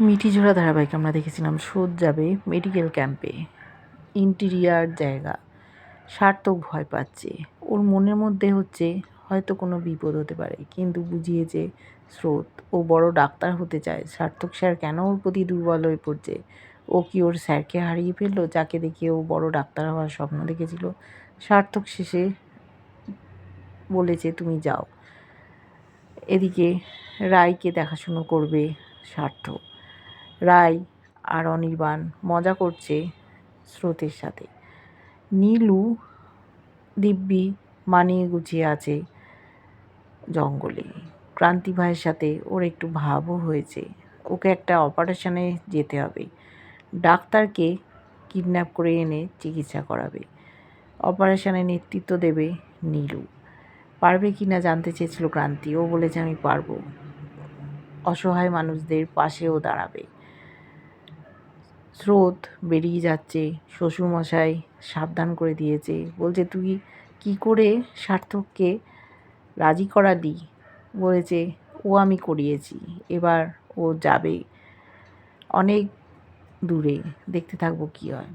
মিঠিঝোড়া ধারাবাহিক আমরা দেখেছিলাম শোধ যাবে মেডিকেল ক্যাম্পে। ইন্টিরিয়ার জায়গা। সার্থক ভয় পাচ্ছে। ওর মনের মধ্যে হচ্ছে হয়তো কোনো বিপদ হতে পারে, কিন্তু বুঝিয়েছে স্রোত। ও বড় ডাক্তার হতে চায়। সার্থক স্যার কেন ওর প্রতি দুর্বল হয়ে পড়ছে? ও কি ওর স্যারকে হারিয়ে ফেলল, যাকে দেখে ও বড় ডাক্তার হওয়ার স্বপ্ন দেখেছিল? সার্থক শেষে বলেছে, তুমি যাও। এদিকে রায়কে দেখাশুনো করবে সার্থক। রায় আর অনির্বাণ মজা করছে স্রোতের সাথে। নীলু দিব্যি মানিয়ে গুছিয়ে আছে জঙ্গলে। ক্রান্তি ভাইয়ের সাথে ওর একটু ভাবও হয়েছে। ওকে একটা অপারেশনে যেতে হবে। ডাক্তারকে কিডন্যাপ করে এনে চিকিৎসা করাবে। অপারেশনে নেতৃত্ব দেবে নীলু। পারবে কি না জানতে চেয়েছিল ক্রান্তি। ও বলেছে, আমি পারব। অসহায় মানুষদের পাশেও দাঁড়াবে। স্রোত বেরিয়ে যাচ্ছে। শ্বশুরমশাই সাবধান করে দিয়েছে। বলছে, তুই কি করে সার্থককে রাজি করালি? বলেছে, ও আমি করিয়েছি। এবার ও যাবে অনেক দূরে। দেখতে থাকব কী হয়।